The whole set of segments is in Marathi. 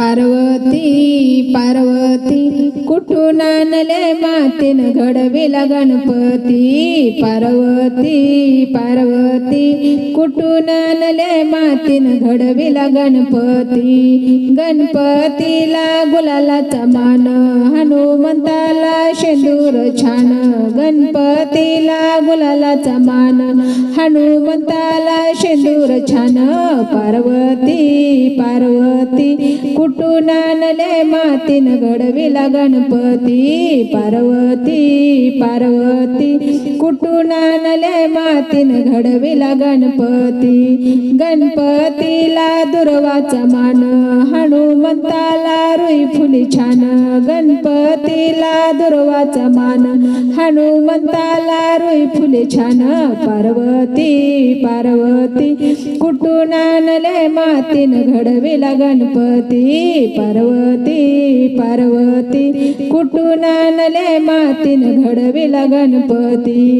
पार्वती पार्वती नानले आणले मातीन घडविला गणपती पार्वती पार्वती. कुठून आणले मातीन घडविला गणपती? गणपतीला गुलालाचा मान हनुमंताला शेंदूर छान. गणपतीला गुलालाचा मान हनुमंताला शेंदूर छान. पार्वती पार्वती. कुठून आणले मातीन घडविला गणपती? पार्वती पार्वती कुठून आणले मातीन घडविला गणपती. गणपतीला दुर्वाचा मान हनुमंताला रुई फुली छान. गणपतीला दुर्वाचा मान हनुमंताला रुई फुले छान. पार्वती पार्वती कुठून आणले मातीन घडविला गणपती. पार्वती पार्वती कुठून आणले मातीन घडविला गणपती.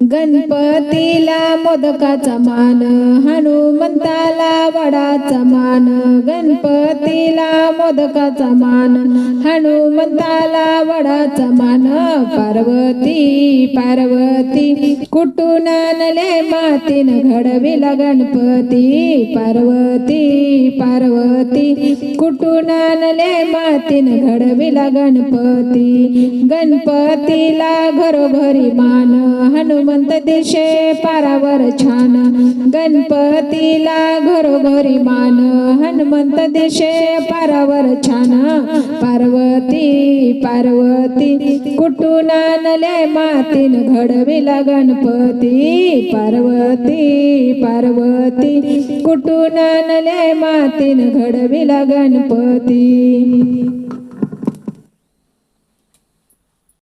गणपतीला मोदकाचा मान हनुमंताला वडाचा मान गणपतीला मोदकाचा मान हनुमंताला वडाचा मान. पार्वती पार्वती कुठून आणले मातीन घडविला गणपती? पार्वती पार्वती कुठून आणले मातीन घडविला गणपती? गणपतीला घरोघरी मान हनुमंत दिशे पारावर छान. गणपतीला घरोघरी मान. हनुमंत दिशे पारावर छान. पार्वती पार्वती कुठून आणले मातीन घडविला गणपती? पार्वती पार्वती कुठून आणले मातीन घडविला गणपती?